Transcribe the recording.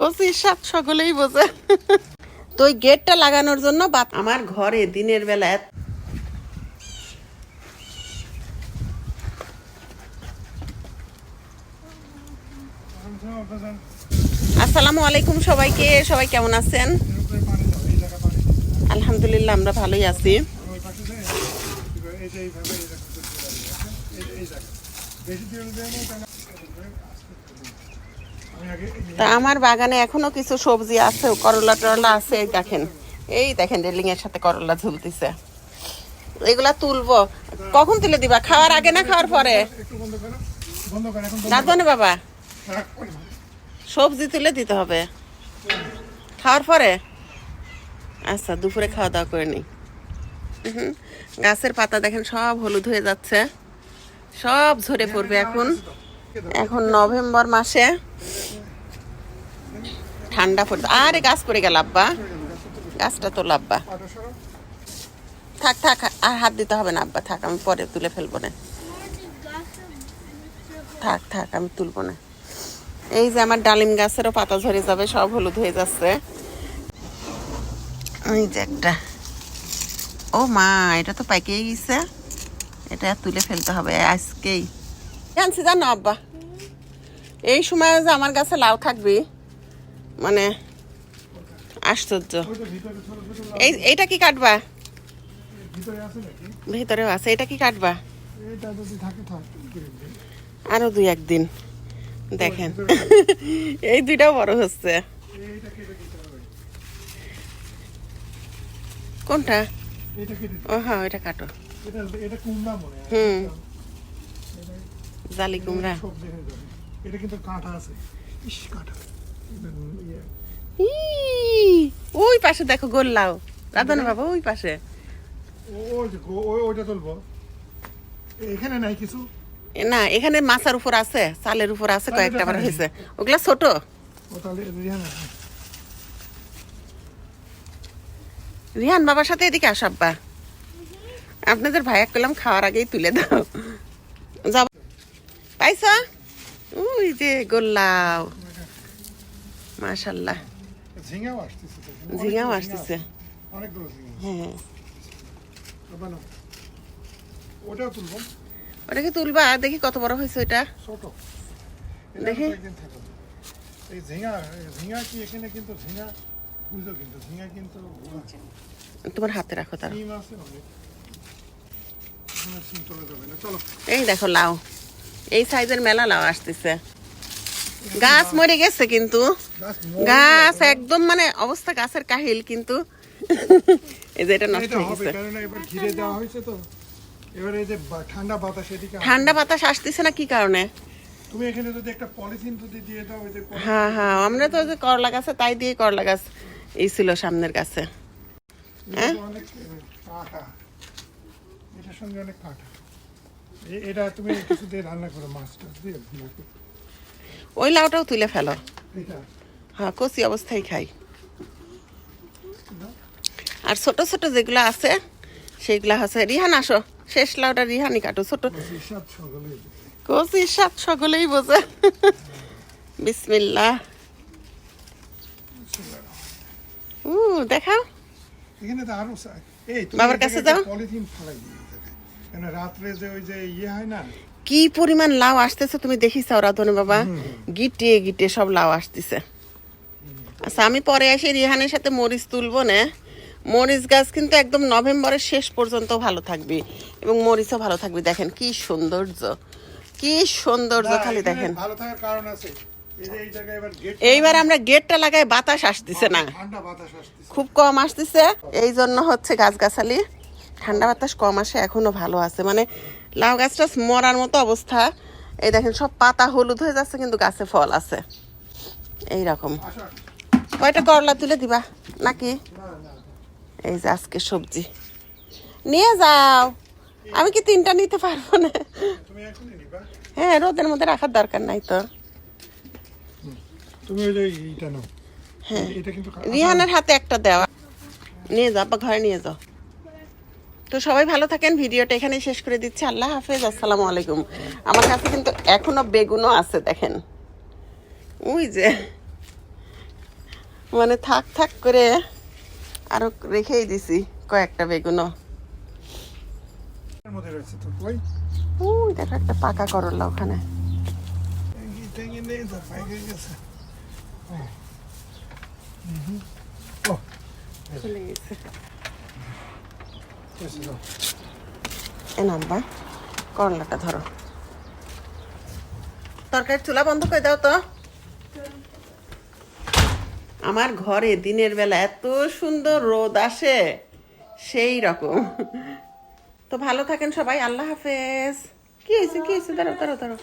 OC সাত সকলেই বোঝে। তো ওই গেটটা লাগানোর জন্য বাত- আমার ঘরে দিনের বেলা আসসালামু আলাইকুম সবাইকে। সবাই কেমন আছেন? আলহামদুলিল্লাহ আমরা ভালোই আছি। তা আমার বাগানে এখনও কিছু সবজি আছে করলা টরলা আছে এই দেখেন। এই দেখেন রেলিং এর সাথে করলা ঝুলতেছে। এগুলা তুলবো। কখন তুলে দিবা? খাওয়ার আগে না খাওয়ার পরে? বন্ধ রাধবনে বাবা না। সবজি তুলে দিতে হবে। খাওয়ার পরে? আচ্ছা দুপুরে খাওয়া দাওয়া করে নিই। হুম, গাছের পাতা দেখেন সব হলুদ হয়ে যাচ্ছে। সব ঝরে পড়বে এখন। এখন নভেম্বর মাসে। ঠান্ডা পড়বে আরে গাছ পড়ে গেল, আব্বা। গাছটা তো লাব্বা থাক থাক, আর হাত দিতে হবে না, আব্বা। থাক, আমি পরে তুলে ফেলব না। থাক থাক, আমি তুলবো না। এই যে আমার ডালিম গাছেরও পাতা ঝরে যাবে, সব হলুদ হয়ে যাচ্ছে। ওই যে একটা। ও মা, এটা তো পাইকেই গেছে। এটা তুলে ফেলতে হবে আজকেই। জানছি, জানো, আব্বা? এই সময় যে আমার গাছে লাউ থাকবে মানে আশ্চর্য। এই এইটা কি কাটবা? ভিতরে আছে ভিতরেও আছে এটা কি কাটবা। আরও দুই একদিন। দেখেন। এই দুইটাও বড় হচ্ছে। কোনটা? ও হ্যাঁ এটা কাটো হুম। জালি কুমড়া। এটা কিন্তু কাঁটা আছে। ইস কাঁটা। ইয়ে, ওই পাশে দেখো গোল্লাও। রাধান বাবা ওই পাশে। ওইটা তুলবো। এখানে নাই কিছু? না এখানে মাছার উপর আছে চালের উপর আছে কয়েকটা বার হয়েছে। ওগুলা ছোট। রিহান বাবার সাথে এদিকে আসাব্বা আপনাদের ভাইয়া করলাম খাওয়ার আগেই তুলে দাও। যাব পাইছ? ওই যে গোল্লাও। মাশাল্লাহ। ঝিঙাও আসতেছে। ঝিঙাও আসতেছে। অনেকগুলো হ্যাঁ। ওটাও তুলবো। ওটা তুলবা দেখি কত বড় হয়েছে ওইটা। ছোট। দেখি। এই ঝিঙা ঝিঙা কি এখানে কিন্তু ঝিঙা বুঝো কিন্তু ঝিঙা কিন্তু তোমার হাতে রাখো তার। এই দেখো লাউ। এই সাইজের মেলা লাউ আসতেছে। গাছ মরে গেছে কিন্তু। গাছ একদম মানে অবস্থা গাছের কাহিল কিন্তু। এই যে এটা নষ্ট হয়ে গেছে। ঘিরে দেওয়া হয়েছে তো। এবার যে ঠান্ডা বাতাস এদিকে ঠান্ডা বাতাস আসতেছে না কি কারণে? তুমি এখানে যদি একটা পলিথিন যদি দিয়ে দাও ওই যে হ্যাঁ হ্যাঁ আমরা তো যে করলা গাছে তাই দিয়ে করলা গাছ এই ছিল সামনের গাছে। হ্যাঁ? অনেক এটার সঙ্গে অনেক কাঁটা এটা তুমি কিছু দিয়ে রান্না করো মাছ টাছ দিয়ে ওই লাউটাও তুলে ফেলো। হ্যাঁ কচি অবস্থায় খাই। আর ছোট ছোট যেগুলো আছে সেগুলা আছে রিহান আসো। শেষ লাউটা রিহানি কাটো। ছোট সকলে সাত সকলেই বোঝে। বিসমিল্লাহ। উ দেখাও। এখানে তো আরও বাবার কাছে যাও। পলিথিন ফালাই রাত্রে যে ওই যে ইয়ে হয় না? কি পরিমাণ লাউ আসতেছে তুমি দেখিস রাধনে বাবা। গিটে গিটে সব লাউ আসতেছে। আচ্ছা আমি পরে এসে রিহানের সাথে মরিচ তুলবো না। মরিচ গাছ কিন্তু একদম নভেম্বরের শেষ পর্যন্ত ভালো থাকবে এবং মরিচও ভালো থাকবে। দেখেন কি সৌন্দর্য কি সৌন্দর্য খালি দেখেন। ভালো থাকার কারণ আছে। এইবার আমরা গেটটা লাগাই বাতাস আসতেছে না। খুব কম আসতেছে এই জন্য হচ্ছে গাছগাছালি। ঠান্ডা বাতাস কম আসে এখনও ভালো আছে। মানে লাউ গাছটা মরার মতো অবস্থা। এই দেখেন সব পাতা হলুদ হয়ে যাচ্ছে কিন্তু গাছে ফল আছে। এই রকম কয়টা করলা তুলে দিবা? নাকি? এই যে আজকে সবজি। নিয়ে যাও। আমি কি তিনটা নিতে পারব না? হ্যাঁ রোদের মধ্যে রাখার দরকার নাই তো। হ্যাঁ। রিহানের হাতে একটা দেওয়া। নিয়ে যাও বা ঘরে নিয়ে যাও। তো সবাই ভালো থাকেন ভিডিওটা এখানেই শেষ করে দিচ্ছি। আল্লাহ হাফেজ আসসালামু আলাইকুম। আমার কাছে কিন্তু এখনও বেগুনও আছে দেখেন। ওই যে। মানে থাক থাক করে আরও রেখেই দিছি কয়েকটা বেগুনও। ওই। দেখো একটা পাকা করলা ওখানে। চলে গেছে। এ করলাটা ধরো। তরকারি চুলা বন্ধ করে দাও তো। আমার ঘরে দিনের বেলা এত সুন্দর রোদ আসে, সেই রকম। তো ভালো থাকেন সবাই, আল্লাহ হাফেজ। কি হয়েছে কি হয়েছে? দাঁড়াও দাঁড়াও দাঁড়াও।